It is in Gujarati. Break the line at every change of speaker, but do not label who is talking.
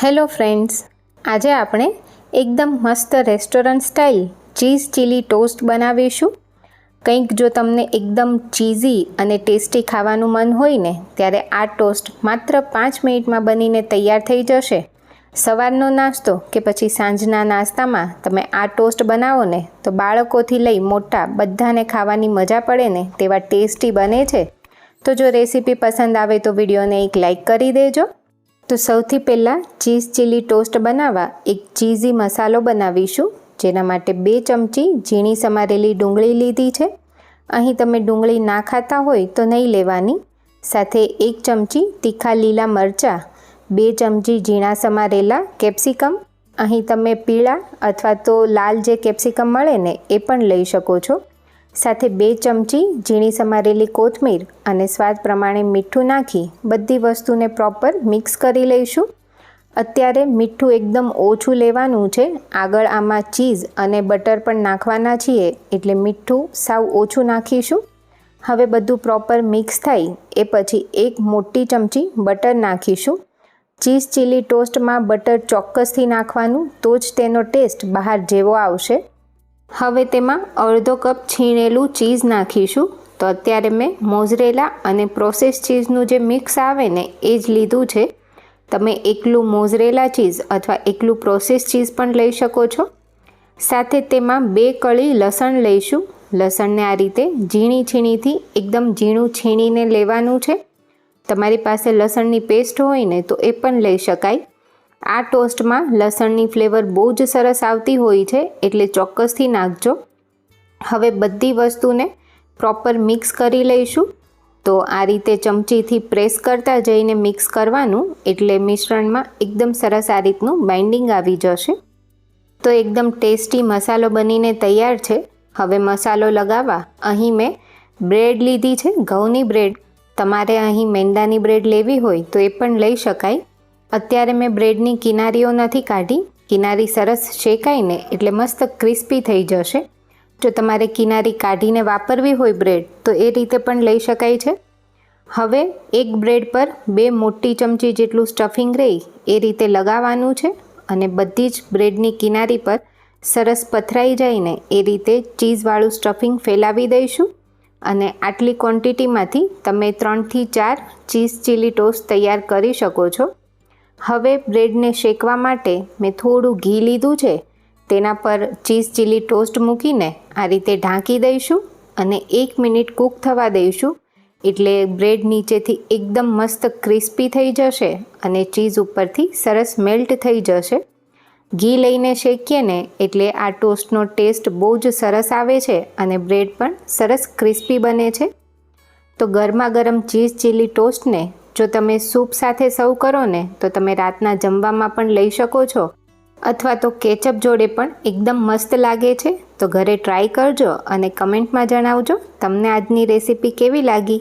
હેલો ફ્રેન્ડ્સ, આજે આપણે એકદમ મસ્ત restaurant style cheese chilli toast બનાવીશું. કંઈક જો તમને એકદમ ચીઝી અને ટેસ્ટી ખાવાનું મન હોય ને, ત્યારે આ ટોસ્ટ માત્ર પાંચ મિનિટમાં બનીને તૈયાર થઈ જશે. સવારનો નાસ્તો કે પછી સાંજના નાસ્તામાં તમે આ ટોસ્ટ બનાવો ને, તો બાળકોથી લઈ મોટા બધાને ખાવાની મજા પડે ને, તેવા ટેસ્ટી બને છે. તો જો રેસીપી પસંદ આવે તો વિડીયોને એક લાઈક કરી દેજો. તો સૌથી પહેલાં ચીઝ ચીલી ટોસ્ટ બનાવવા એક ચીઝી મસાલો બનાવીશું. જેના માટે બે ચમચી ઝીણી સમારેલી ડુંગળી લીધી છે. અહીં તમે ડુંગળી ના ખાતા હોય તો નહીં લેવાની. સાથે એક ચમચી તીખા લીલા મરચાં, બે ચમચી ઝીણા સમારેલા કેપ્સિકમ. અહીં તમે પીળા અથવા તો લાલ જે કેપ્સિકમ મળે ને એ પણ લઈ શકો છો. સાથે બે ચમચી ઝીણી સમારેલી કોથમીર અને સ્વાદ પ્રમાણે મીઠું નાખી બધી વસ્તુને પ્રોપર મિક્સ કરી લઈશું. અત્યારે મીઠું એકદમ ઓછું લેવાનું છે. આગળ આમાં ચીઝ અને બટર પણ નાખવાના છીએ એટલે મીઠું સાવ ઓછું નાખીશું. હવે બધું પ્રોપર મિક્સ થાય એ પછી એક મોટી ચમચી બટર નાખીશું. ચીઝ ચીલી ટોસ્ટમાં બટર ચોક્કસથી નાખવાનું તો જ તેનો ટેસ્ટ બહાર જેવો આવશે. હવે તેમાં અડધો કપ છીણેલું ચીઝ નાખીશું. તો અત્યારે મેં મોઝરેલા અને પ્રોસેસ ચીઝનું જે મિક્સ આવે ને, એ જ લીધું છે. તમે એકલું મોઝરેલા ચીઝ અથવા એકલું પ્રોસેસ ચીઝ પણ લઈ શકો છો. સાથે તેમાં બે કળી લસણ લઈશું. લસણને આ રીતે ઝીણી છીણીથી એકદમ ઝીણું છીણીને લેવાનું છે. તમારી પાસે લસણની પેસ્ટ હોય ને, તો એ પણ લઈ શકાય. આ ટોસ્ટમાં લસણની ફ્લેવર બહુ જ સરસ આવતી હોય છે, એટલે ચોક્કસથી નાખજો. હવે બધી વસ્તુને પ્રોપર મિક્સ કરી લઈશું. તો આ રીતે ચમચીથી પ્રેસ કરતા જઈને મિક્સ કરવાનું, એટલે મિશ્રણમાં એકદમ સરસ આ રીતનું બાઇન્ડિંગ આવી જશે. તો એકદમ ટેસ્ટી મસાલો બનીને તૈયાર છે. હવે મસાલો લગાવવા, અહીં મેં બ્રેડ લીધી છે, ઘઉંની બ્રેડ. તમારે અહીં મેંદાની બ્રેડ લેવી હોય તો એ પણ લઈ શકાય. અત્યારે મેં બ્રેડની કિનારીઓ નથી કાઢી. કિનારી સરસ શેકાઈને એટલે મસ્ત ક્રિસ્પી થઈ જશે. જો તમારે કિનારી કાઢીને વાપરવી હોય બ્રેડ, તો એ રીતે પણ લઈ શકાય છે. હવે એક બ્રેડ પર બે મોટી ચમચી જેટલું સ્ટફિંગ રહી એ રીતે લગાવવાનું છે અને બધી જ બ્રેડની કિનારી પર સરસ પથરાઈ જઈને એ રીતે ચીઝવાળું સ્ટફિંગ ફેલાવી દઈશું. અને આટલી ક્વોન્ટિટીમાંથી તમે ત્રણથી ચાર ચીઝ ચીલી ટોસ્ટ તૈયાર કરી શકો છો. હવે બ્રેડને શેકવા માટે મેં થોડું ઘી લીધું છે. તેના પર ચીઝ ચીલી ટોસ્ટ મૂકીને આ રીતે ઢાંકી દઈશું અને એક મિનિટ કૂક થવા દઈશું. એટલે બ્રેડ નીચેથી એકદમ મસ્ત ક્રિસ્પી થઈ જશે અને ચીઝ ઉપરથી સરસ મેલ્ટ થઈ જશે. ઘી લઈને શેકીએ ને એટલે આ ટોસ્ટનો ટેસ્ટ બહુ જ સરસ આવે છે અને બ્રેડ પણ સરસ ક્રિસ્પી બને છે. તો ગરમા ગરમ ચીઝ ચીલી ટોસ્ટને જો તમે સૂપ સાથે સર્વ કરો ને, તો તમે રાતના જમવામાં પણ લઈ શકો છો. અથવા તો કેચઅપ જોડે પણ એકદમ મસ્ત લાગે છે. તો ઘરે ટ્રાય કરજો અને કમેન્ટમાં જણાવજો, તમને આજની રેસીપી કેવી લાગી?